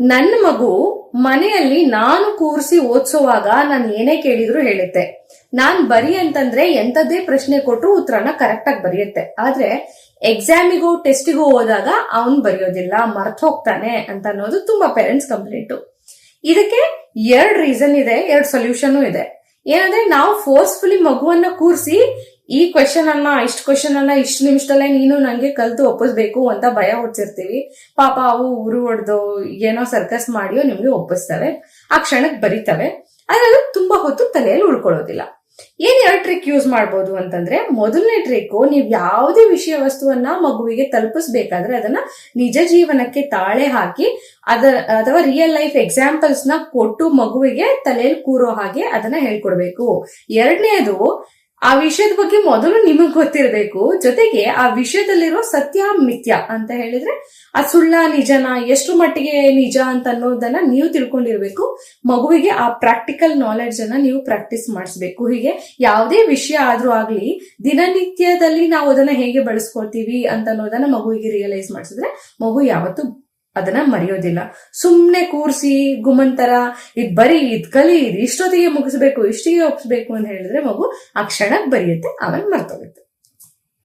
ನನ್ನ ಮಗು ಮನೆಯಲ್ಲಿ ನಾನು ಕೂರಿಸಿ ಓದಿಸುವಾಗ ನಾನು ಏನೇ ಕೇಳಿದ್ರು ಹೇಳುತ್ತೆ. ನಾನ್ ಬರಿ ಅಂತಂದ್ರೆ ಎಂತದ್ದೇ ಪ್ರಶ್ನೆ ಕೊಟ್ಟರು ಉತ್ತರನ ಕರೆಕ್ಟ್ ಆಗಿ ಬರೆಯುತ್ತೆ. ಆದ್ರೆ ಎಕ್ಸಾಮಿಗೂ ಟೆಸ್ಟಿಗೂ ಹೋದಾಗ ಅವನ್ ಬರೆಯೋದಿಲ್ಲ, ಮರ್ತ್ ಹೋಗ್ತಾನೆ ಅಂತ ಅನ್ನೋದು ತುಂಬಾ ಪೇರೆಂಟ್ಸ್ ಕಂಪ್ಲೇಂಟ್ ಇದಕ್ಕೆ ಎರಡ್ ರೀಸನ್ ಇದೆ, ಎರಡ್ ಸೊಲ್ಯೂಷನ್ ಇದೆ. ಏನಂದ್ರೆ ನಾವು ಫೋರ್ಸ್ಫುಲಿ ಮಗುವನ್ನ ಕೂರಿಸಿ, ಈ ಕ್ವೆಶನ್ ಅನ್ನ, ಇಷ್ಟು ಕ್ವೆಶನ್ ಅನ್ನ, ಇಷ್ಟು ನಿಮಿಷದಲ್ಲೇ ನೀನು ನಂಗೆ ಕಲ್ತು ಒಪ್ಪಿಸ್ಬೇಕು ಅಂತ ಭಯ ಹೊಡ್ಸಿರ್ತೀವಿ ಪಾಪ ಅವು ಉರು ಹೊಡೆದು ಏನೋ ಸರ್ಕಸ್ ಮಾಡಿಯೋ ನಿಮ್ಗೆ ಒಪ್ಪಿಸ್ತವೆ. ಆ ಕ್ಷಣಕ್ಕೆ ಬರೀತವೆ. ಆದ್ರೆ ಅದು ತುಂಬಾ ಹೊತ್ತು ತಲೆಯಲ್ಲಿ ಉಳ್ಕೊಳ್ಳೋದಿಲ್ಲ. ಏನ್ ಎರಡು ಟ್ರಿಕ್ ಯೂಸ್ ಮಾಡ್ಬೋದು ಅಂತಂದ್ರೆ ಮೊದಲನೇ ಟ್ರಿಕ್ ನೀವು ಯಾವುದೇ ವಿಷಯ ವಸ್ತುವನ್ನ ಮಗುವಿಗೆ ತಲುಪಿಸ್ಬೇಕಾದ್ರೆ ಅದನ್ನ ನಿಜ ಜೀವನಕ್ಕೆ ತಾಳೆ ಹಾಕಿ ಅದರ ಅಥವಾ ರಿಯಲ್ ಲೈಫ್ ಎಕ್ಸಾಂಪಲ್ಸ್ನ ಕೊಟ್ಟು ಮಗುವಿಗೆ ತಲೆಯಲ್ಲಿ ಕೂರೋ ಹಾಗೆ ಅದನ್ನ ಹೇಳ್ಕೊಡ್ಬೇಕು. ಎರಡನೇದು ಆ ವಿಷಯದ ಬಗ್ಗೆ ಮೊದಲು ನಿಮಗ್ ಗೊತ್ತಿರಬೇಕು. ಜೊತೆಗೆ ಆ ವಿಷಯದಲ್ಲಿರೋ ಸತ್ಯ ಮಿಥ್ಯ ಅಂತ ಹೇಳಿದ್ರೆ, ಆ ಸುಳ್ಳ ನಿಜನ, ಎಷ್ಟು ಮಟ್ಟಿಗೆ ನಿಜ ಅಂತ ಅನ್ನೋದನ್ನ ನೀವು ತಿಳ್ಕೊಂಡಿರ್ಬೇಕು. ಮಗುವಿಗೆ ಆ ಪ್ರಾಕ್ಟಿಕಲ್ ನಾಲೆಡ್ಜ್ ಅನ್ನ ನೀವು ಪ್ರಾಕ್ಟೀಸ್ ಮಾಡಿಸ್ಬೇಕು. ಹೀಗೆ ಯಾವುದೇ ವಿಷಯ ಆದ್ರೂ ಆಗ್ಲಿ, ದಿನನಿತ್ಯದಲ್ಲಿ ನಾವು ಅದನ್ನ ಹೇಗೆ ಬಳಸ್ಕೊಳ್ತೀವಿ ಅಂತ ಅನ್ನೋದನ್ನ ಮಗುವಿಗೆ ರಿಯಲೈಸ್ ಮಾಡಿಸಿದ್ರೆ ಮಗು ಯಾವತ್ತೂ ಅದನ್ನ ಮರೆಯೋದಿಲ್ಲ. ಸುಮ್ನೆ ಕೂರ್ಸಿ ಗುಮಂತರ ಇದ್ ಬರೀ ಇದ್ ಕಲಿ, ಇದ್ ಇಷ್ಟೊತ್ತಿಗೆ ಮುಗಿಸ್ಬೇಕು, ಇಷ್ಟಿಗೆ ಒಪ್ಸ್ಬೇಕು ಅಂತ ಹೇಳಿದ್ರೆ ಮಗು ಆ ಕ್ಷಣಕ್ ಬರೆಯುತ್ತೆ, ಆಮೇಲೆ ಮರ್ತೋಗುತ್ತೆ.